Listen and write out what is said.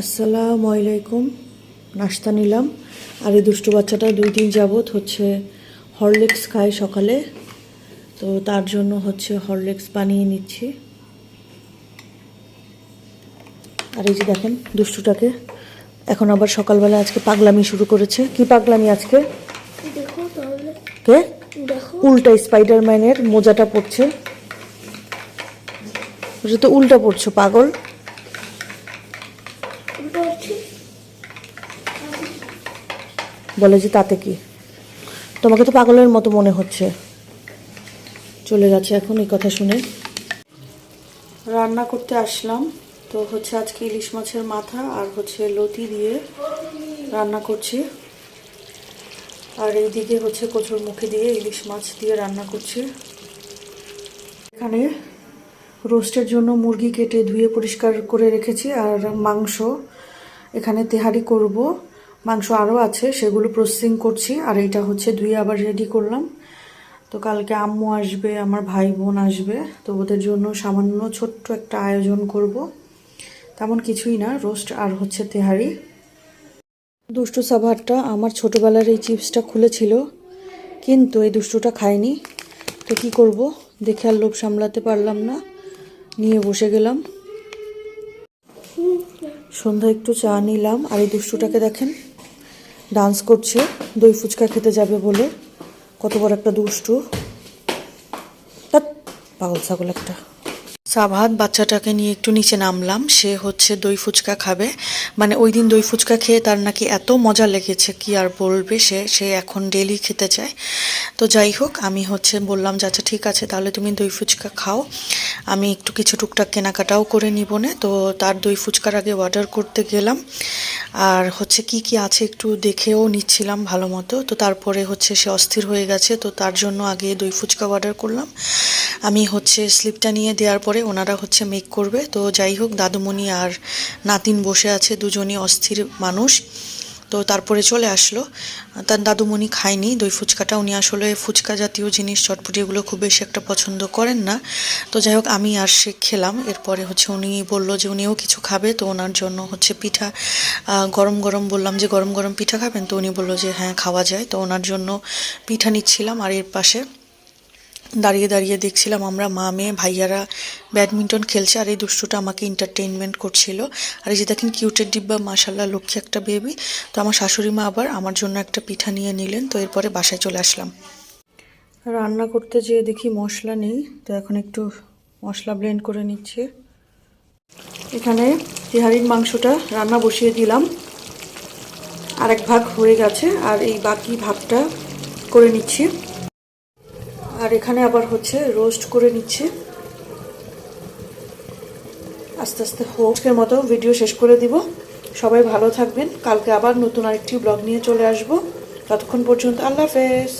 আসসালামু আলাইকুম। নাস্তা নিলাম। আর এই দুষ্টু বাচ্চাটা দুই দিন যাবৎ হচ্ছে হরলিক্স খায় সকালে। তো তার জন্য হচ্ছে হরলিক্স বানিয়ে নিচ্ছি। আর এই যে দেখেন দুষ্টুটাকে। এখন আবার সকালবেলা আজকে পাগলামি শুরু করেছে। কি পাগলামি আজকে? কে? উল্টা স্পাইডারম্যানের মোজাটা পড়ছে তো উল্টা পড়ছো পাগল। বলে যে তাতে কি? তোমাকে তো পাগলের মতো মনে হচ্ছে। চলে গেছে এখন এই কথা শুনে। রান্না করতে আসলাম। তো হচ্ছে আজকে ইলিশ মাছের মাথা আর হচ্ছে লতি দিয়ে রান্না করছি। আর এইদিকে হচ্ছে কচুর মুখে দিয়ে ইলিশ মাছ দিয়ে রান্না করছি। এখানে রোস্টের জন্য মুরগি কেটে ধুয়ে পরিষ্কার করে রেখেছি আর মাংস এখানে তেহারি করব। মাংস আরও আছে, সেগুলো প্রসেসিং করছি, আর এইটা হচ্ছে ধুয়ে আবার রেডি করলাম। তো কালকে আম্মু আসবে, আমার ভাই বোন আসবে, তো ওদের জন্য সামান্য ছোট্ট একটা আয়োজন করব। তেমন কিছুই না রোস্ট আর হচ্ছে তেহারি। দুষ্টু সাভারটা আমার ছোটোবেলার এই চিপসটা খুলেছিল, কিন্তু এই দুষ্টুটা খায়নি। তো কি করব? দেখে আর লোভ সামলাতে পারলাম না, নিয়ে বসে গেলাম। সন্ধ্যা একটু চা নিলাম, আর এই দুষ্টুটাকে দেখেন ডান্স করছে, দই ফুচকা খেতে যাবে বলে। কত বড় একটা দুষ্টু। পাগল ছাগল একটা। সাভাত বাচ্চাটাকে নিয়ে একটু নিচে নামলাম। সে হচ্ছে দই ফুচকা খাবে। মানে ওই দিন দই ফুচকা খেয়ে তার নাকি এত মজা লেগেছে, কি আর বলবে সে? সে এখন ডেলি খেতে চায়। তো যাই হোক, আমি হচ্ছে বললাম যে আচ্ছা ঠিক আছে, তাহলে তুমি দই ফুচকা খাও। আমি একটু কিছু টুকটাক কেনাকাটাও করে নিব না। তো তার দই ফুচকার আগে অর্ডার করতে গেলাম। আর হচ্ছে কি কি আছে একটু দেখেও নিচ্ছিলাম ভালো মতো। তো তারপরে হচ্ছে সে অস্থির হয়ে গেছে। তো তার জন্য আগে দই ফুচকা অর্ডার করলাম। আমি হচ্ছে স্লিপটা নিয়ে দেওয়ার পরে ওনারা হচ্ছে মেক করবে। তো যাই হোক, দাদুমণি আর নাতিন বসে আছে, দুজনই অস্থির মানুষ। তো তারপরে চলে আসলো। তার দাদুমণি খায়নি, দই ফুচকাটা। উনি আসলে ফুচকা জাতীয় জিনিস, চটপটি এগুলো খুব বেশি একটা পছন্দ করেন না। তো যাই হোক, আমি আর সে খেলাম। এরপরে হচ্ছে উনি বলল যে, উনিও কিছু খাবে? তো ওনার জন্য হচ্ছে পিঠা গরম গরম বললাম যে, গরম গরম পিঠা খাবেন? তো উনি বলল যে হ্যাঁ খাওয়া যায়। তো ওনার জন্য পিঠা নিচ্ছিলাম আর এর পাশে দাঁড়িয়ে দাঁড়িয়ে দেখছিলাম আমরা মা, মেয়ে, ভাইয়ারা ব্যাডমিন্টন খেলছে আর এই দুষ্টুটা আমাকে এন্টারটেনমেন্ট করছিল। আর এই যে দেখেন কিউটের ডিব্বা মাশাল্লাহ লক্ষ্মী একটা বেবি তো আমার শাশুড়ি মা আবার আমার জন্য একটা পিঠা নিয়ে নিলেন, তো এরপরে বাসায় চলে আসলাম। রান্না করতে যেয়ে দেখি মশলা নেই, তো এখন একটু মশলা ব্লেন্ড করে নিচ্ছি। এখানে তিহারির মাংসটা রান্না বসিয়ে দিলাম। আরেক ভাগ হয়ে গেছে, আর এই বাকি ভাগটা করে নিচ্ছি। আর এখানে আবার হচ্ছে রোস্ট করে নিচ্ছে। আস্তে আস্তে হোকের মতো ভিডিও শেষ করে দিব। সবাই ভালো থাকবেন। কালকে আবার নতুন আরেকটি ব্লগ নিয়ে চলে আসব। ততক্ষণ পর্যন্ত আল্লাহ হাফেজ।